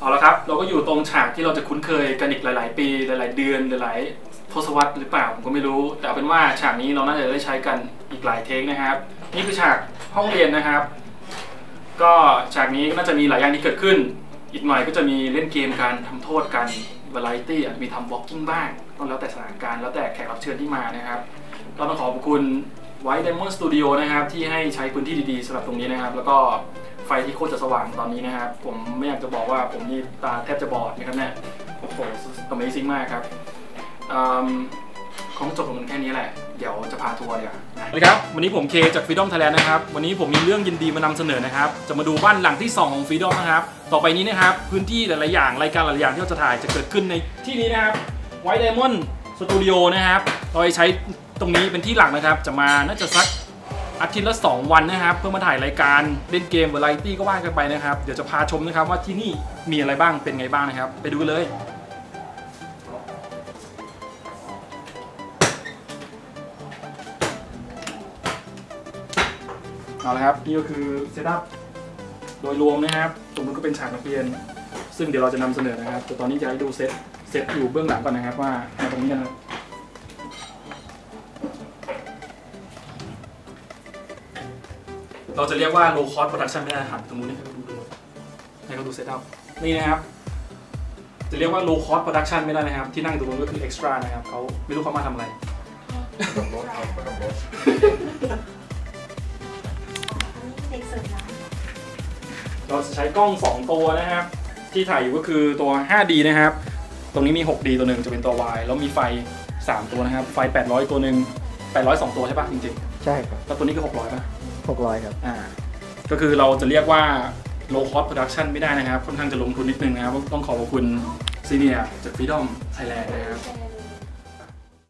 เอาละครับ เราก็อยู่ตรงฉากที่เราจะคุ้นเคยกันอีกหลาย ๆ ปีหลาย ๆ เดือนหลายๆทศวรรษหรือเปล่าผมก็ไม่รู้ แต่เอาเป็นว่าฉากนี้เราน่าจะได้ใช้กันอีกหลายเทคนะครับ นี่คือฉากห้องเรียนนะครับ ก็ฉากนี้ก็น่าจะมีหลายอย่างที่เกิดขึ้น อีกหน่อยก็จะมีเล่นเกมกันทำโทษกันวาไรตี้อาจจะมีทำบล็อกกิ้งบ้างก็แล้วแต่สถานการณ์แล้วแต่แขกรับเชิญที่มานะครับก็ต้องขอบคุณไว t ์ Diamond Studio นะครับที่ให้ใช้พื้นที่ดีๆสำหรับตรงนี้นะครับ แล้วก็ ไฟที่โคตรจะสว่างตอนนี้นะครับผมไม่อยากจะบอกว่าผมนี่ตาแทบจะบอดนะครับเนี่ยโอ้โห Amazing มากครับของจบลงกันแค่นี้แหละ เดี๋ยวจะพาทัวร์เดี๋ยวสวัสดีครับ วันนี้ผมเคจาก Freedom Thailand นะครับ วันนี้ผมมีเรื่องยินดีมานำเสนอนะครับ จะมาดูบ้านหลังที่ 2 ของ Freedom นะครับ ต่อไปนี้นะครับ พื้นที่หลาย ๆ อย่าง รายการหลายๆอย่างที่เราจะถ่ายจะเกิดขึ้นในที่นี้นะครับ White Diamond Studio นะครับ เราจะใช้ตรงนี้เป็นที่หลักนะครับ จะมาน่าจะสัก อาทิตย์ละ 2 วันนะครับ เพื่อมาถ่ายรายการเล่นเกมวาไรตี้ก็ว่ากันไปนะครับ เดี๋ยวจะพาชมนะครับว่าที่นี่มีอะไรบ้างเป็นไงบ้างนะครับ ไปดูเลยเอาละครับนี่ก็คือเซตอัพโดยรวมนะครับ ตรงนู้นก็เป็นฉากนักเรียน ซึ่งเดี๋ยวเราจะนำเสนอนะครับแต่ตอนนี้จะให้ดูเซตเซตอยู่เบื้องหลังก่อนนะครับว่ามาตรงนี้กัน เราจะเรียกว่า low cost production ไม่ได้หันตรงนู้นให้เขาดูดูให้เขาดูเซตอัพนี่นะครับ จะเรียกว่า low cost production ไม่ได้นะครับ ที่นั่งตรงนู้นก็คือ extra นะครับเขาไม่รู้เขามาทำอะไรเด็กเสิร์ฟน้เราจะใช้กล้อง 2 ตัวนะครับ ที่ถ่ายอยู่ก็คือตัว 5D นะครับ ตรงนี้มี 6D ตัวหนึ่งจะเป็นตัว Y แล้วมีไฟ 3 ตัวนะครับ ไฟ 800 ตัวหนึ่ง 800 2 ตัวใช่ปะจริงใช่ครับๆแล้วตัวนี้ก็ 600ป่ะ600ครับ อ่า ก็คือเราจะเรียกว่า low cost production ไม่ได้นะครับ ค่อนข้างจะลงทุนนิดนึงนะครับ ต้องขอบคุณซีเนียจาก Freedom Thailand นะครับำ